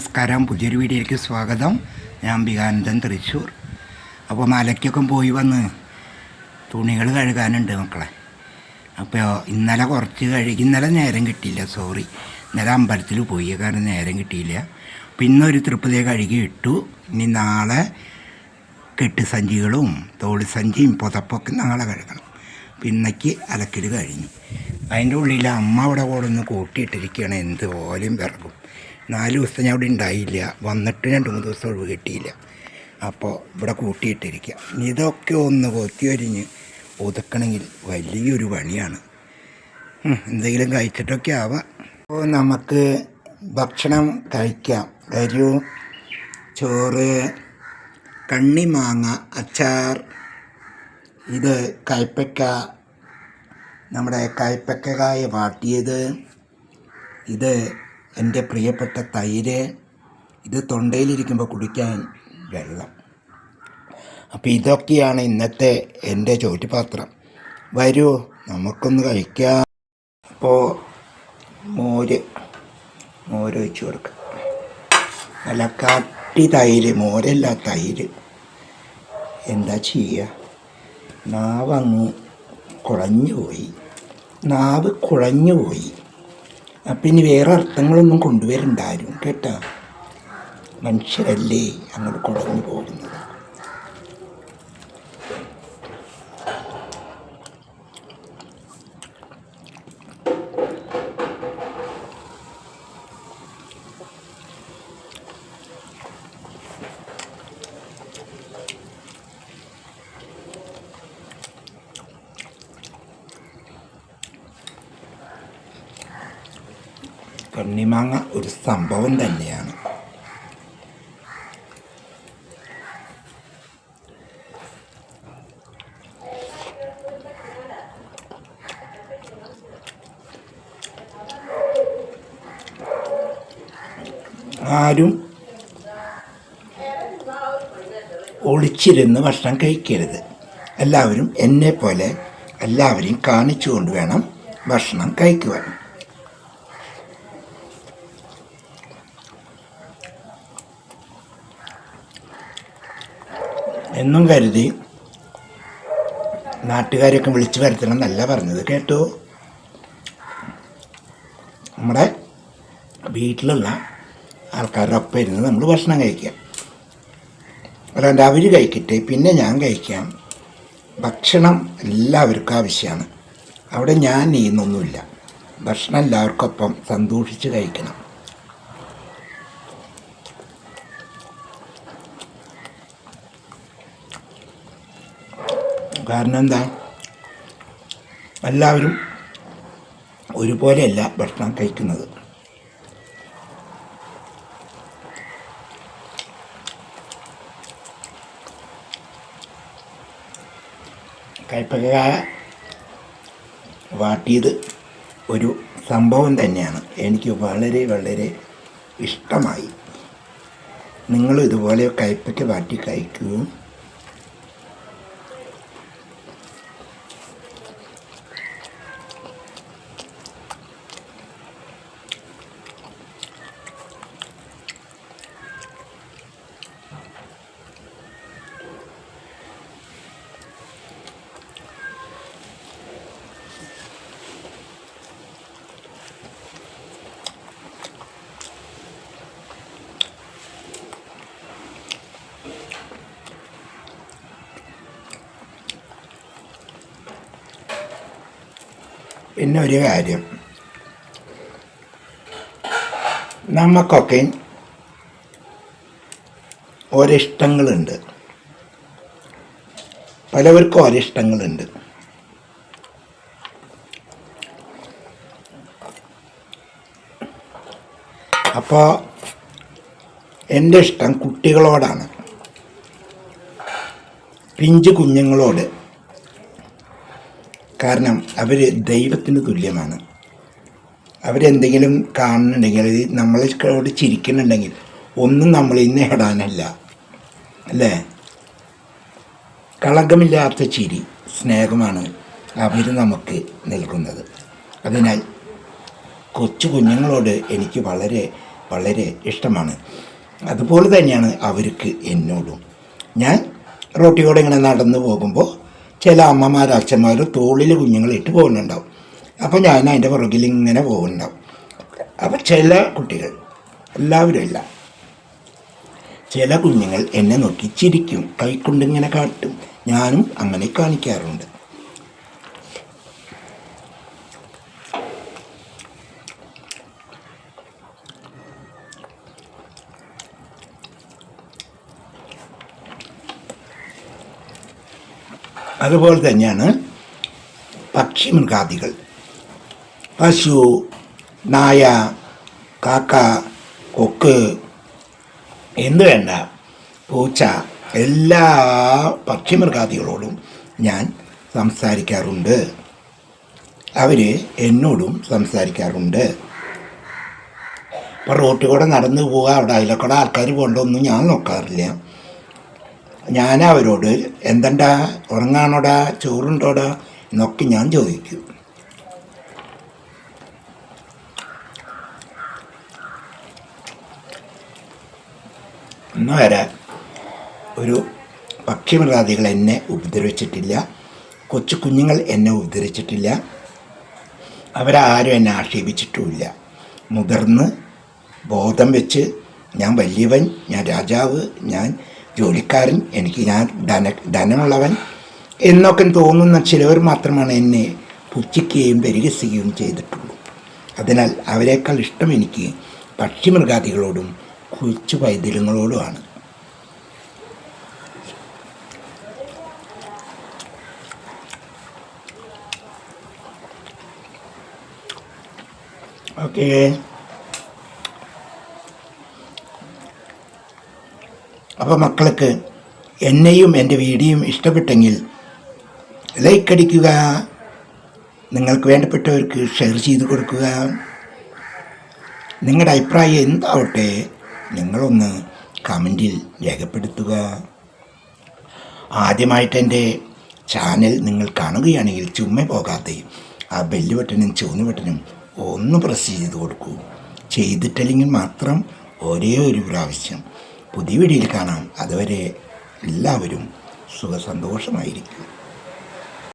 നമസ്കാരം. പുതിയൊരു വീഡിയോയിലേക്ക് സ്വാഗതം. ഞാൻ അംബികാനന്ദൻ തൃശ്ശൂർ. അപ്പോൾ മലയ്ക്കൊക്കെ പോയി വന്ന് തുണികൾ കഴുകാനുണ്ട് മക്കളെ. അപ്പോൾ ഇന്നലെ കുറച്ച് കഴുകി ഇന്നലെ നേരം കിട്ടിയില്ല സോറി ഇന്നലെ അമ്പലത്തിൽ പോയി കാരണം നേരം കിട്ടിയില്ല. പിന്നെ ഒരു തൃപ്പതിയെ കഴുകി ഇട്ടു. ഇനി നാളെ കെട്ട് സഞ്ചികളും തോളി സഞ്ചിയും പുതപ്പൊക്കെ നാളെ കഴുകണം. പിന്നയ്ക്ക് അലക്കൽ കഴിഞ്ഞു. അതിന്റെ ഉള്ളിൽ അമ്മ അവിടെ കൂടെ ഒന്ന് കൂട്ടിയിട്ടിരിക്കുകയാണ്. എന്ത് വിറകും. നാല് ദിവസം ഞാൻ ഇവിടെ ഉണ്ടായില്ല. വന്നിട്ട് രണ്ട് മൂന്ന് ദിവസം ഒഴിവ് കിട്ടിയില്ല. അപ്പോൾ ഇവിടെ കൂട്ടിയിട്ടിരിക്കുക ഇനി ഇതൊക്കെ ഒന്ന് കൊത്തി അരിഞ്ഞ് ഒതുക്കണമെങ്കിൽ വലിയൊരു പണിയാണ്. എന്തെങ്കിലും കഴിച്ചിട്ടൊക്കെ ആവാം. അപ്പോൾ നമുക്ക് ഭക്ഷണം കഴിക്കാം. വരൂ ചോറ് കണ്ണിമാങ്ങ അച്ചാർ ഇത് കയ്പക്ക നമ്മുടെ കയ്പ്പയ്ക്കായ വാട്ടിയത് ഇത് എന്റെ പ്രിയപ്പെട്ട തൈര് ഇത് തൊണ്ടയിലിരിക്കുമ്പോൾ കുടിക്കാൻ വെള്ളം. അപ്പോൾ ഇതൊക്കെയാണ് ഇന്നത്തെ എന്റെ ചോറ്റുപാത്രം. വരൂ നമുക്കൊന്ന് കഴിക്കാം. അപ്പോൾ മോര് മോര് ഒഴിച്ച് കൊടുക്കാം. നല്ല കട്ടി തൈര് മോരല്ല തൈര്. എന്താ ചെയ്യുക നാവങ്ങ് കുഴഞ്ഞു പോയി നാവ് കുഴഞ്ഞു പോയി അപ്പം ഇനി വേറെ അർത്ഥങ്ങളൊന്നും കൊണ്ടുവരണ്ടായിരുന്നു കേട്ടോ? മനുഷ്യരല്ലേ അങ്ങോട്ട് കുഴഞ്ഞു പോകുന്നത്. കണ്ണിമാങ്ങ ഒരു സംഭവം തന്നെയാണ്. ആരും ഒളിച്ചിരുന്ന് ഭക്ഷണം കഴിക്കരുത്. എല്ലാവരും എന്നെ പോലെ എല്ലാവരെയും കാണിച്ചുകൊണ്ട് വേണം ഭക്ഷണം കഴിക്കുവാൻ. എന്നും കരുതി നാട്ടുകാരെയൊക്കെ വിളിച്ചു വരുത്തണം എന്നല്ല പറഞ്ഞത്. കേട്ടു? നമ്മുടെ വീട്ടിലുള്ള ആൾക്കാരുടെ ഒപ്പം ഇരുന്ന് നമ്മൾ ഭക്ഷണം കഴിക്കാം. അല്ലാണ്ട് അവർ കഴിക്കട്ടെ പിന്നെ ഞാൻ കഴിക്കാം. ഭക്ഷണം എല്ലാവർക്കും ആവശ്യമാണ്. അവിടെ ഞാൻ നീന്നൊന്നുമില്ല. ഭക്ഷണം എല്ലാവർക്കൊപ്പം സന്തോഷിച്ച് കഴിക്കണം. കാരണം എന്താ? എല്ലാവരും ഒരുപോലെയല്ല ഭക്ഷണം കഴിക്കുന്നത്. കൈപ്പകായ വാട്ടിയത് ഒരു സംഭവം തന്നെയാണ്. എനിക്ക് വളരെ വളരെ ഇഷ്ടമായി. നിങ്ങളും ഇതുപോലെ കൈപ്പയ്ക്ക് വാട്ടി കഴിക്കൂ. പിന്നെ ഒരു കാര്യം. നമുക്കൊക്കെ ഒരിഷ്ടങ്ങളുണ്ട്. പലവർക്കും ഇഷ്ടങ്ങളുണ്ട് അപ്പോൾ എന്റെ ഇഷ്ടം കുട്ടികളോടാണ്. പിഞ്ചു കുഞ്ഞുങ്ങളോട്. കാരണം അവർ ദൈവത്തിന് തുല്യമാണ്. അവരെന്തെങ്കിലും കാണുന്നുണ്ടെങ്കിൽ നമ്മളെ നമ്മളോട് ചിരിക്കുന്നുണ്ടെങ്കിൽ ഒന്നും നമ്മൾ ഇന്ന് ഇടാനല്ല അല്ലേ? കളങ്കമില്ലാത്ത ചിരി സ്നേഹമാണ് അവർ നമുക്ക് നൽകുന്നത്. അതിനാൽ കൊച്ചു കുഞ്ഞുങ്ങളോട് എനിക്ക് വളരെ വളരെ ഇഷ്ടമാണ്. അതുപോലെ തന്നെയാണ് അവർക്ക് എന്നോടും. ഞാൻ റോട്ടിയോടെ ഇങ്ങനെ നടന്നു പോകുമ്പോൾ ചില അമ്മമാർ അച്ഛന്മാർ തോളിൽ കുഞ്ഞുങ്ങളിട്ട് പോകുന്നുണ്ടാവും. അപ്പോൾ ഞാൻ അതിന്റെ പുറകിൽ ഇങ്ങനെ പോകുന്നുണ്ടാവും. അപ്പോൾ ചില കുട്ടികൾ എല്ലാവരും ഇല്ല ചില കുഞ്ഞുങ്ങൾ എന്നെ നോക്കി ചിരിക്കും കൈക്കൊണ്ടിങ്ങനെ കാട്ടും. ഞാനും അങ്ങനെ കാണിക്കാറുണ്ട്. അതുപോലെ തന്നെയാണ് പക്ഷി മൃഗാദികൾ പശു നായ കാക്ക കൊക്ക് എന്ത് വേണ്ട പൂച്ച എല്ലാ പക്ഷി മൃഗാദികളോടും ഞാൻ സംസാരിക്കാറുണ്ട്. അവർ എന്നോടും സംസാരിക്കാറുണ്ട്. ഇപ്പോൾ റോട്ടിൽ കൂടെ നടന്നു പോവുക അവിടെ അതിലൊക്കെ ആൾക്കാർ പോകേണ്ടതൊന്നും ഞാൻ നോക്കാറില്ല. ഞാൻ അവരോട് എന്തണ്ടാ? ഉറങ്ങാണോടാ? ചോറുണ്ടോടാ? എന്നൊക്കെ ഞാൻ ചോദിക്കും. ഇന്ന് വരെ ഒരു പക്ഷിമൃഗാദികൾ എന്നെ ഉപദ്രവിച്ചിട്ടില്ല. കൊച്ചു കുഞ്ഞുങ്ങൾ എന്നെ ഉപദ്രവിച്ചിട്ടില്ല. അവരാരും എന്നെ ആക്ഷേപിച്ചിട്ടുമില്ല. മുതിർന്ന് ബോധം വെച്ച് ഞാൻ വലിയവൻ ഞാൻ രാജാവ് ഞാൻ ജോലിക്കാരൻ എനിക്ക് ഞാൻ ധന ധനമുള്ളവൻ എന്നൊക്കെ തോന്നുന്ന ചിലവർ മാത്രമാണ് എന്നെ പുച്ഛിക്കുകയും പരിഹസിക്കുകയും ചെയ്തിട്ടുള്ളൂ. അതിനാൽ അവരെക്കാൾ ഇഷ്ടം എനിക്ക് പക്ഷിമൃഗാദികളോടും കുഴിച്ചു പൈതൃങ്ങളോടുമാണ് ഓക്കേ അപ്പോൾ മക്കൾക്ക് എന്നെയും എന്റെ വീഡിയോയും ഇഷ്ടപ്പെട്ടെങ്കിൽ ലൈക്ക് അടിക്കുക. നിങ്ങൾക്ക് വേണ്ടപ്പെട്ടവർക്ക് ഷെയർ ചെയ്ത് കൊടുക്കുക. നിങ്ങളുടെ അഭിപ്രായം എന്താവട്ടെ നിങ്ങളൊന്ന് കമന്റിൽ രേഖപ്പെടുത്തുക. ആദ്യമായിട്ട് എന്റെ ചാനൽ നിങ്ങൾ കാണുകയാണെങ്കിൽ ചുമ്മ പോകാതെ ആ ബെല്ല് ബട്ടനും ചുവന്ന ബട്ടനും ഒന്ന് പ്രസ് ചെയ്ത് കൊടുക്കൂ. ചെയ്തിട്ടില്ലെങ്കിൽ മാത്രം ഒരേ ഒരു പ്രാവശ്യം പുതിയ വീഡിയോയിൽ കാണാം. അതുവരെ എല്ലാവരും സുഖസന്തോഷമായിരിക്കും.